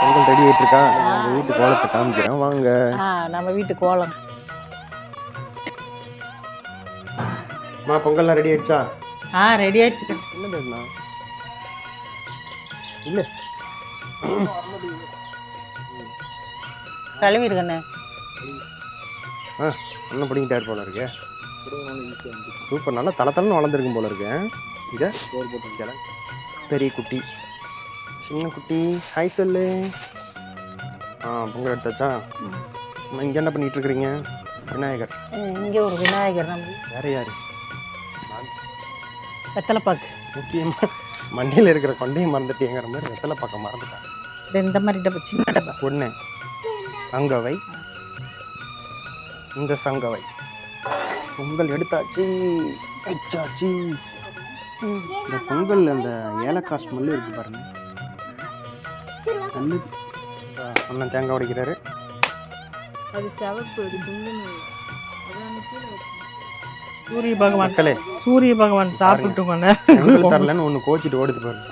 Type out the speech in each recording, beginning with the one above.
Pongal ready ஆயிட்டு இருக்கா வீட்டு கோலத்தை காமிக்கிறேன். வாங்க. நம்ம வீட்டு கோலம். மா பொங்கல்லாம் ரெடி ஆயிடுச்சா? ஆ ரெடி ஆயிடுச்சு. என்ன தேடுனா இல்லை. கழுவிடுங்கண்ணே. ஆ அண்ணன் பிடிங்கிட்டார் போல இருக்கு. சூப்பர் நல்லா தலை தலைன்னு வளர்ந்துருக்கும் போல இருக்கு. இங்கே. பெரிய குட்டி. சின்ன குட்டி ஹாய் சொல்லு. ஆ பொங்கல் எடுத்தாச்சா? இங்கே என்ன பண்ணிட்டு இருக்கிறீங்க? விநாயகர். இங்கே ஒரு விநாயகர் நம்ம வேற யாரு? வெத்தலைப்பாக்கு. முக்கியமாக மண்டையில் இருக்கிற கொண்டையும் மறந்துட்டேங்கிற மாதிரி வெத்தலை பக்கம் மறந்துட்டாங்க இந்த மாதிரி டப்பா சின்ன டப்பா. ஒன்று அங்கவை. இந்த சங்கவை. பொங்கல் எடுத்தாச்சு. வச்சாச்சு. இந்த பொங்கல் அந்த ஏலக்காய் ஸ்மெல்லு இருக்கு பாருங்க. இந்த அண்ணன் தேங்காய் உடைக்கிறாரு. அது சிவப்பு. சூரிய பகவான். மக்களே சூரிய பகவான் சாப்பிட்டுக்கோண்ணே பொங்கல் தரலன்னு ஒன்று கோச்சிட்டு ஓடுது பாருங்க.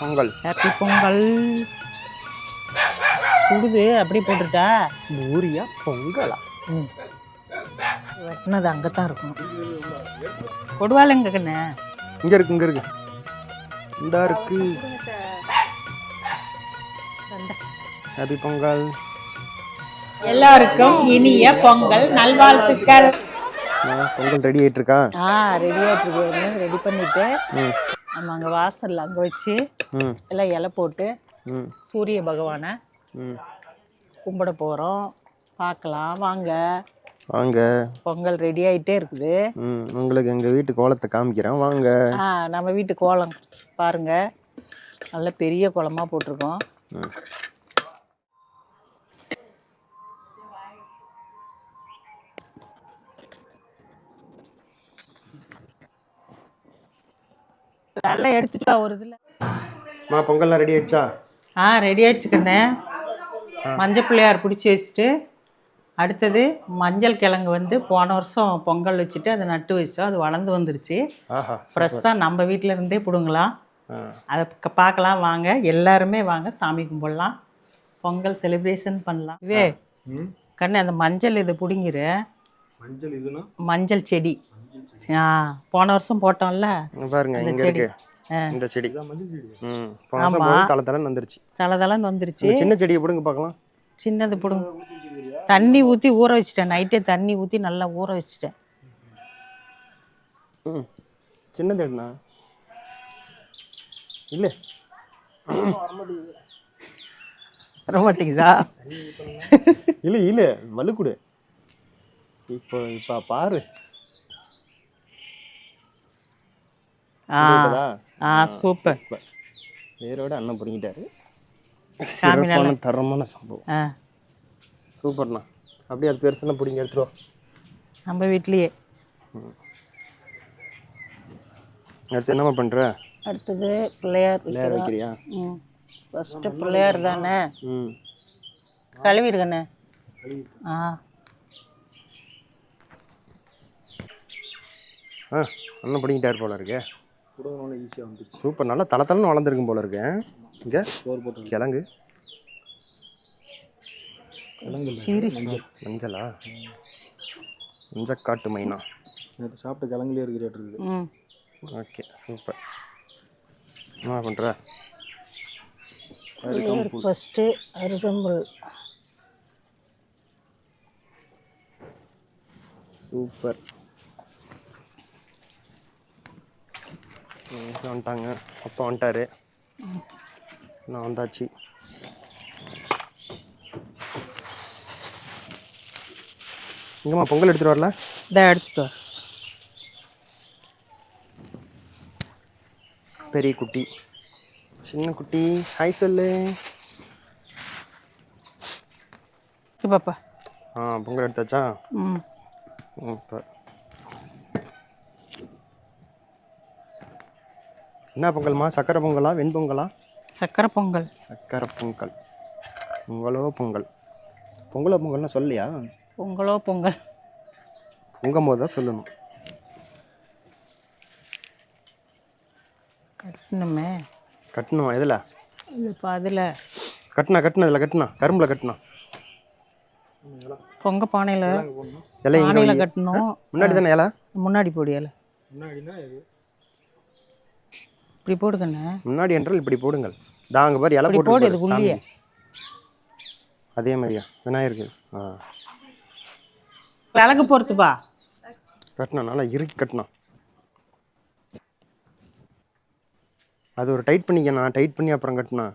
பொங்கல். ஹாப்பி பொங்கல். சுடுது அப்படியே போட்டுட்டா? பூரியா பொங்கலா? ம். வெட்டினது அங்கே தான் இருக்கும் கொடுவாலைங்க கண்ணே? இங்க இருக்கு இங்க இருக்கு. இந்தா இருக்கு. ஹாப்பி பொங்கல். எல்லாருக்கும் இனிய பொங்கல் நல்வாழ்த்துக்கள். பொங்கல் ரெடி ஆயிட்டு இருக்கா ஆ ரெடி ஆகிட்டு ரெடி பண்ணிட்டு நம்ம அங்கே வாசலில் அங்கே வச்சு எல்லாம் இலை போட்டு ம். சூரிய பகவானை கும்பிட போகிறோம் பார்க்கலாம் வாங்க. வாங்க. பொங்கல் ரெடி ஆகிட்டே இருக்குது. ம் உங்களுக்கு எங்கள் வீட்டு கோலத்தை காமிக்கிறேன். வாங்க. ஆ நம்ம வீட்டு கோலம் பாருங்க. நல்ல பெரிய கோலமாக போட்டிருக்கோம். நல்லா எடுத்துட்டா ஒரு இதில். மா பொங்கல்லாம் ரெடி ஆயிடுச்சா? ஆ ரெடி ஆயிடுச்சுக்கண்ணே மஞ்சள் பிள்ளையார் பிடிச்சி வச்சுட்டு அடுத்தது மஞ்சள் கிழங்கு வந்து போன வருஷம் பொங்கல் வச்சுட்டு அதை நட்டு வச்சோம். அது வளர்ந்து வந்துருச்சு. ஃப்ரெஷ்ஷாக நம்ம வீட்டில் இருந்தே பிடுங்கலாம். அதை பார்க்கலாம் வாங்க. எல்லாருமே வாங்க சாமி கும்பிடலாம். பொங்கல் செலிப்ரேஷன் பண்ணலாம். வே கண்ணு அந்த மஞ்சள் இது பிடுங்கிரு. மஞ்சள் இதுனா? மஞ்சள் செடி. ஆ போன வருஷம் போட்டோம்ல. பாருங்க இங்க இருக்கு. ஆ. இந்த செடி. ம் போன வருஷம் போது தலை தலைன்னு வந்துருச்சு. தலதலன்னு வந்துருச்சு. இந்த சின்ன செடியை பிடுங்க பார்க்கலாம். சின்னது பிடுங்க. தண்ணி ஊற்றி ஊற வச்சிட்டேன். நைட்டே தண்ணி ஊற்றி நல்லா ஊற வச்சிட்டேன். ம். சின்னது எடுண்ணா இல்லை. வர மாட்டேங்குதா? இல்லை இல்லை. வலுக்குடு இப்போ இப்போ பாரு. ஆ? ஆ சூப்பர். வேரோட அண்ணன் சிறப்பான தரமான சம்பவம். சூப்பர்ண்ணா. அப்படியே அது பெருசெல்லாம் பிடிங்க எடுத்துருவா நம்ம வீட்லேயே. அடுத்து என்னம்மா பண்ணுற அடுத்தது பிள்ளையார் வைக்கிறோம். வைக்கிறியா? ம். ஃபஸ்ட்டு பிள்ளையார் தானே? ம். கழுவிடுங்கண்ணே ஆ. ஆ அண்ணன் பிடிங்கிட்டார் போல இருக்கே. சூப்பர் நல்லா தலை தலைன்னு வளர்ந்துருக்கும் போல இருக்கு இங்கே கிழங்கு. சரி. மஞ்சளா. மஞ்சக்காட்டு மைனா. நேற்று சாப்பிட்ட கிழங்குலேயே இருக்கிற ரேட் இருக்குது ஓகே சூப்பர். என்ன பண்ணுற ஃபஸ்ட்டு அருகம்புல். சூப்பர். வந்துட்டாங்க. அப்பா வந்துட்டாரு. நான் வந்தாச்சு. எங்கம்மா பொங்கல் எடுத்துட்டு வரல? இதை எடுத்துட்டு வா. பெரிய குட்டி. சின்ன குட்டி. ஹாய் சொல்லு. பாப்பா. ஆ பொங்கல் எடுத்தாச்சா? ம். இப்போ. என்ன பொங்கல்மா? சக்கரை பொங்கலா? வெண்பொங்கலா சக்கரை பொங்கல். சக்கரை பொங்கல். பொங்கலோ பொங்கல். பொங்கலோ பொங்கல்னா சொல்லியா? பொங்கலோ பொங்கல். பொங்கும் போது தான் சொல்லணும். கட்டணுமே. கட்டணும்? எதில்? இப்போ அதில். கட்டினா கட்டினா இதில் கட்டினா. கரும்பில் கட்டினா. பொங்க பானையில் இலை பானையில் கட்டணும். முன்னாடி தானே இலை? முன்னாடி முன்னாடினா இது இப்படி போடுக்கண்ணே முன்னாடி என்றால் இப்படி போடுங்கள். தாங்க பாரு இலை போட்டு போடு இதுக்குள்ளேயே சாமி. அதே மாதிரியா? விநாயகருக்கு? ஆ. விளக்கு பொறுத்துப்பா கட்டினா நல்லா இறுக்கி கட்டினா அது ஒரு டைட் பண்ணிக்கண்ணா டைட் பண்ணி அப்புறம் கட்டினா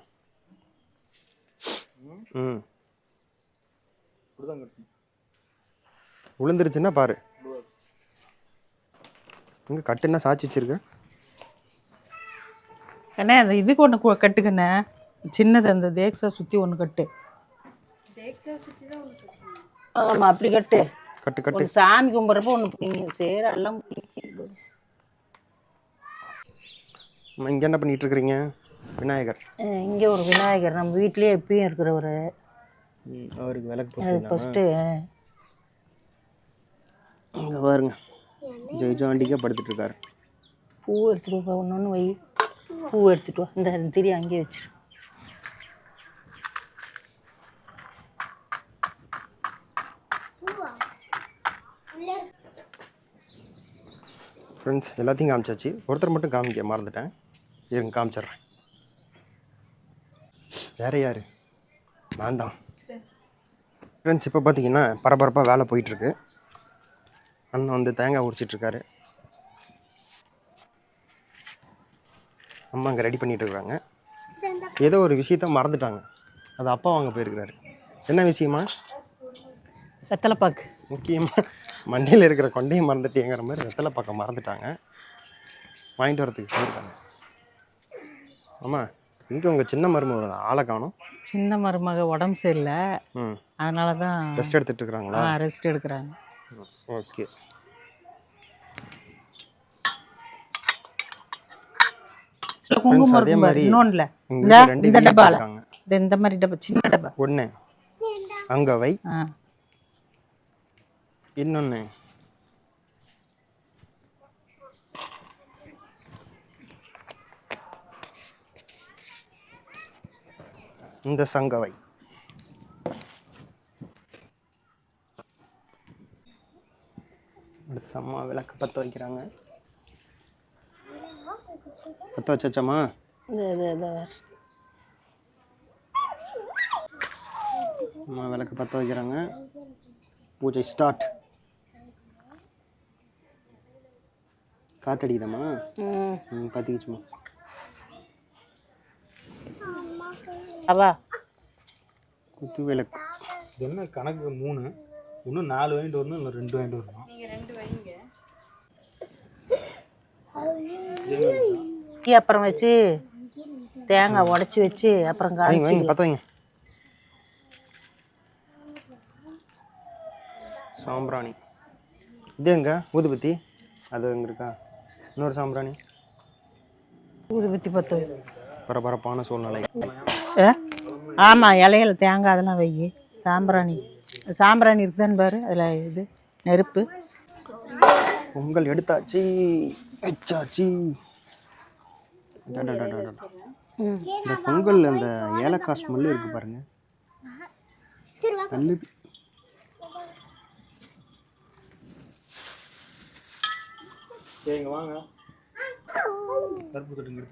ம். கட்டணும் விழுந்துருச்சுன்னா பாரு. இங்கே கட்டுன்னா சாச்சி வச்சிருக்க? அண்ணே அந்த இதுக்கு ஒன்று கட்டுக்கண்ணே சின்னது அந்த தேக்ஸா சுற்றி ஒன்று கட்டு. ஆமாம் அப்படி கட்டு. கட்டு கட்டு சாமி கும்பிட்றப்ப ஒன்று பிடிங்க சரி எல்லாம் இங்கே என்ன பண்ணிட்டு இருக்கிறீங்க விநாயகர் இங்கே ஒரு விநாயகர் நம்ம வீட்லேயே எப்பயும் இருக்கிறவர் அவருக்கு விளக்கு அது ஃபஸ்ட்டு இங்கே பாருங்க ஜெய்ஜாண்டிக்கா படுத்துட்டு இருக்காரு பூ எடுத்துட்டு வா ஒன்று ஒன்று வை பூ எடுத்துட்டு வா இந்த திரி அங்கேயே வச்சிரு ஃப்ரெண்ட்ஸ் எல்லாத்தையும் காமிச்சாச்சு. ஒருத்தர் மட்டும் காமிக்க மறந்துட்டேன். இருங்க காமிச்சிட்றேன். வேற யார்? நான் தான். ஃப்ரெண்ட்ஸ் இப்போ பார்த்தீங்கன்னா பரபரப்பாக வேலை போயிட்டுருக்கு. அண்ணன் வந்து தேங்காய் உரிச்சிட்ருக்காரு. அம்மா அங்கே ரெடி பண்ணிட்டு இருக்காங்க ஏதோ ஒரு விஷயத்த மறந்துட்டாங்க. அது அப்பா வாங்க போயிருக்கிறாரு. என்ன விஷயமா? வெத்தலைப்பாக்கு. முக்கியமாக மண்டையில் இருக்கிற கொண்டையும் மறந்துட்டேங்கிற மாதிரி வெத்தலை பக்கம் மறந்துட்டாங்க. வாங்கிட்டு வரதுக்கு போயிருக்காங்க ஆமாம் இங்கே உங்கள் சின்ன மருமக ஆளை காணும். சின்ன மருமக உடம்பு சரியில்லை. ம். அதனால தான் ரெஸ்ட் எடுத்துட்டு இருக்கிறாங்களா? ரெஸ்ட் எடுக்கிறாங்க. ஓகே. குங்குமம் அதே இருக்கும் பாரு மாதிரி இன்னொன்றுல உங்க இந்த இந்த டப்பால. மாதிரி டப்பா சின்ன டப்பா. ஒன்று அங்கே வை இன்னொன்று இந்த சங்கவை. அடுத்த அம்மா விளக்கு பற்ற வைக்கிறாங்க. பற்ற வச்சாச்சாம்மா? இது இது இது அம்மா விளக்கு பற்ற வைக்கிறாங்க. பூஜை ஸ்டார்ட் காத்தடிக்குதாம்மா? ம். ம் பற்றிக்கிச்சுமா அவா. குத்து விளக்கு இது என்ன கணக்கு மூணு? இன்னும் நாலு வாங்கிட்டு வரணும் இல்லை ரெண்டு வாங்கிட்டு வரணும்? டீ அப்புறம் வச்சு தேங்காய் உடச்சி வச்சு அப்புறம் வைங்க காய்ச்சி. வைங்க பற்ற வைங்க. சாம்பிராணி. இது எங்க? ஊதுபத்தி. அது எங்க இருக்கா? இன்னொரு சாம்பிராணி. ஊதுபத்தி பத்து. பரபரப்பான சூழ்நிலை. ஆமாம் இலையில தேங்காய் அதெல்லாம் வை. சாம்பிராணி. சாம்பிராணி இருக்குதான்னு பாரு அதில் இது நெருப்பு. பொங்கல் எடுத்தாச்சு. வச்சாச்சு. இந்த பொங்கல் அந்த ஏலக்காய் ஸ்மெல்லு இருக்கு பாருங்க. நல்லது சரிங்க வாங்க. கருப்பு கட்டுங்க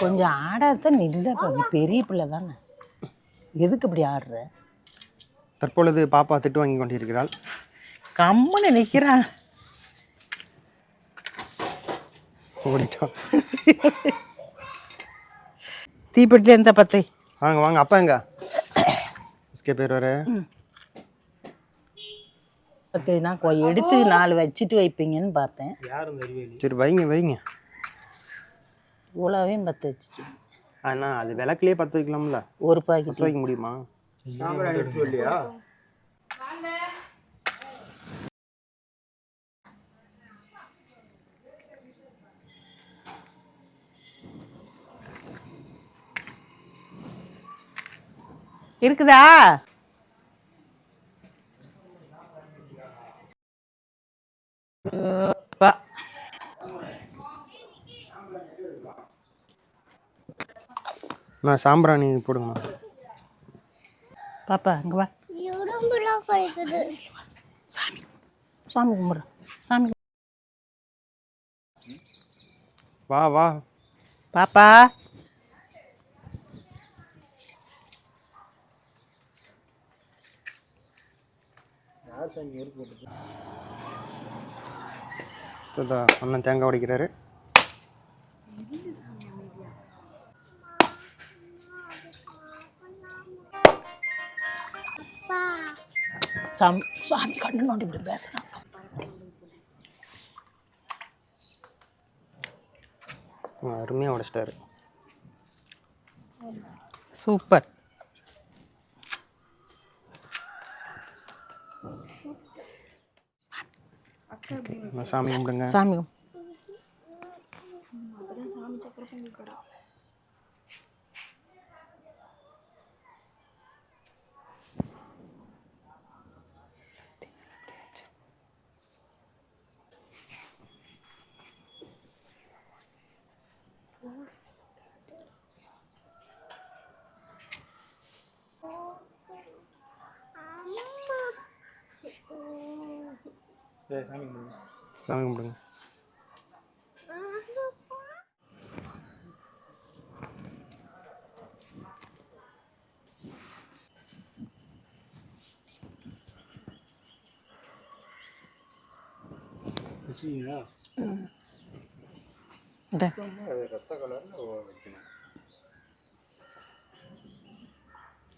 கொஞ்சம் ஆடாதான் நில்லப்பா நீ பெரிய பிள்ளை தானே. எதுக்கு இப்படி ஆடுற? தற்பொழுது பாப்பா திட்டு வாங்கி கொண்டிருக்கிறாள். கம்முன்னு நிற்கிறான் ஓடிட்டோம். தீப்பெட்டில எந்த பத்தை. வாங்க வாங்க அப்பா எங்க? எஸ்கே பேர் வர. பத்து நான் கொ- எடுத்து நாலு வச்சுட்டு வைப்பீங்கன்னு பார்த்தேன். சரி வைங்க வைங்க. இவ்வளோவையும் பத்து வச்சுட்டு. அண்ணா அது விளக்குலயே பற்ற வைக்கலாம்ல. ஒரு பாக்கெட் வைக்க முடியுமா? இல்லையா இருக்குதா? நான் சாம்பிராணி போடுங்கண்ணா. பாப்பா அங்கே வா. கழிக்குது சாமி கும்பிட்றேன் சாமி வா வா. பாப்பா. அண்ணன் தேங்காய் உடைக்கிறாரு. சாமி சாமி கண்ணு நோண்டி இப்படி பேசுகிறான் அருமையாக உடைச்சிட்டாரு. சூப்பர். சாமி கும்பிடுங்க. சாமி சரி சாமி கும்பிடுங்க. சாமி கும்பிடுங்க.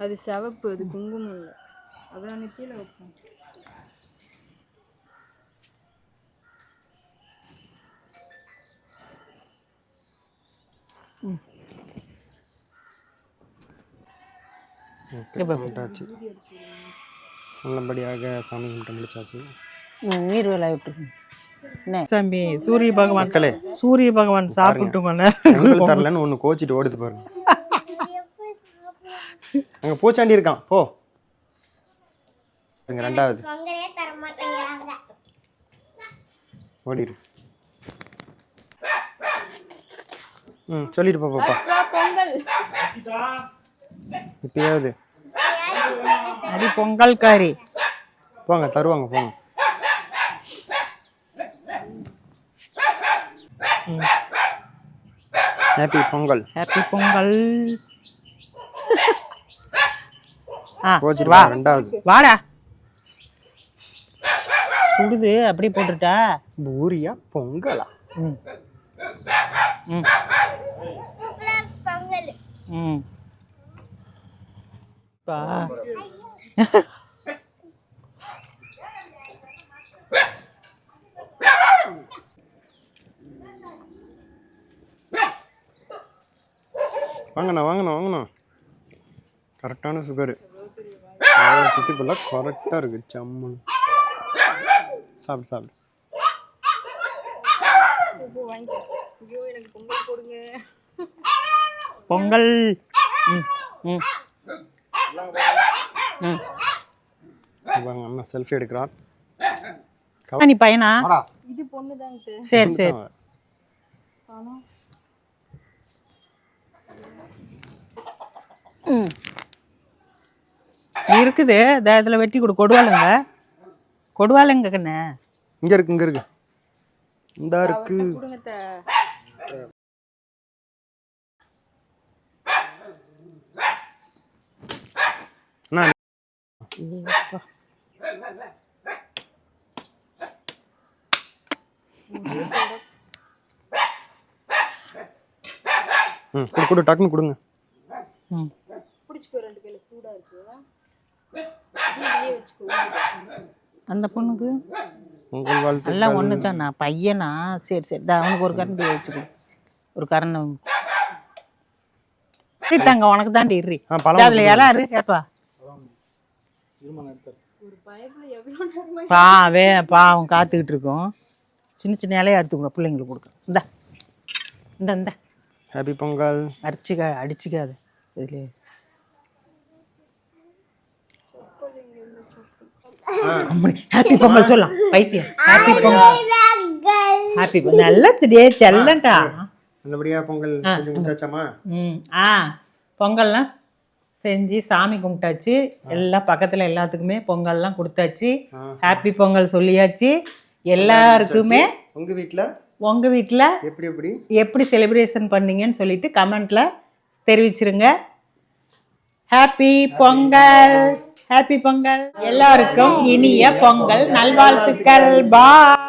அது சிவப்பு அது குங்குமம். இல்லை அதான் கீழே வைப்போம். கும்பிட்டாச்சு நல்லபடியாக சாமி கும்பிட்டு முடிச்சாச்சு. நீர் வேலை விட்டுருங்க சாமி சூரிய பகவான் மக்களே சூரிய பகவான் எங்களுக்கு தரலன்னு ஒன்று கோச்சிட்டு ஓடுது பாருங்க. அங்கே பூச்சாண்டி இருக்கான். போ. இங்க ரெண்டாவது. ஓடிரு. ம் சொல்லிட்டு பாப்பா பொங்கல். இப்பயாவது அடி பொங்கல் காரி போங்க தருவாங்க போங்க. ஹாப்பி பொங்கல். ஹாப்பி பொங்கல். வா. ரெண்டாவது. வாடா. சுடுது அப்படி போட்டுட்டா? பூரியா பொங்கலா? ம். ம். பொங்கல். ம். பா வாங்கண்ணா வாங்கண்ணா வாங்கண்ணா. கரெக்டான சுகரு சித்திக்குள்ள கரெக்டாக இருக்கு சம்மன். சாப்பிடு சாப்பிடு. ஐயோ எனக்கு பொங்கல் போடுங்க. பொங்கல். ம் ம். ம் வாங்க அண்ணா செல்ஃபி எடுக்கிறார் நீ பையனா? இது பொண்ணு தான்ட்டு சரி. சரி ம். இருக்குது. இந்த இதில் வெட்டி கொடு கொடுவாளுங்க. கொடுவாளுங்க கண்ணு. இங்க இருக்கு இங்க இருக்கு. இந்த இருக்கு கொடுங்க த அண்ணா ம் கொடு கொடு டக்குன்னு கொடுங்க. ம். பிடிச்சிக்கோ ரெண்டு கையில சூடா இருக்கு. இதுலயே வச்சுக்கோ. அந்த பொண்ணுக்கு? உங்கள் வாழ்த்து எல்லாம் ஒன்று தான் நான் பையனா? சரி சரி. தான் அவனுக்கு ஒரு கரண்டி வச்சு கொடு ஒரு கரண்டை தாங்க உனக்கு தாண்டி பழம் அதில் இலை இரு கேப்பா. நேரமா பாவே பாவம் காத்துக்கிட்டு இருக்கோம். சின்ன சின்ன இலையை கூட பிள்ளைங்களுக்கு கொடுக்க. இந்த. இந்த இந்த. ஹாப்பி பொங்கல் அடிச்சுக்க அடிச்சுக்காது. இதுல ஹாப்பி பொங்கல் சொல்லலாம். பைத்தியம். ஹாப்பி பொங்கல் ஹாப்பி பொங்கல் நல்ல திடே செல்லண்டா நல்லபடியா பொங்கல் ம் ஆ. பொங்கல்லாம் செஞ்சு சாமி கும்பிட்டாச்சு. எல்லாம் பக்கத்தில் எல்லாத்துக்குமே பொங்கல்லாம் கொடுத்தாச்சு. ஹாப்பி பொங்கல் சொல்லியாச்சு. எல்லாருக்குமே உங்க வீட்ல? உங்கள் வீட்டில் எப்படி எப்படி? எப்படி செலிப்ரேஷன் பண்ணீங்கன்னு சொல்லிட்டு கமெண்ட்ல தெரிவிச்சிருங்க. ஹாப்பி பொங்கல். ஹாப்பி பொங்கல். எல்லாருக்கும் இனிய பொங்கல். நல்வாழ்த்துக்கள். பாய்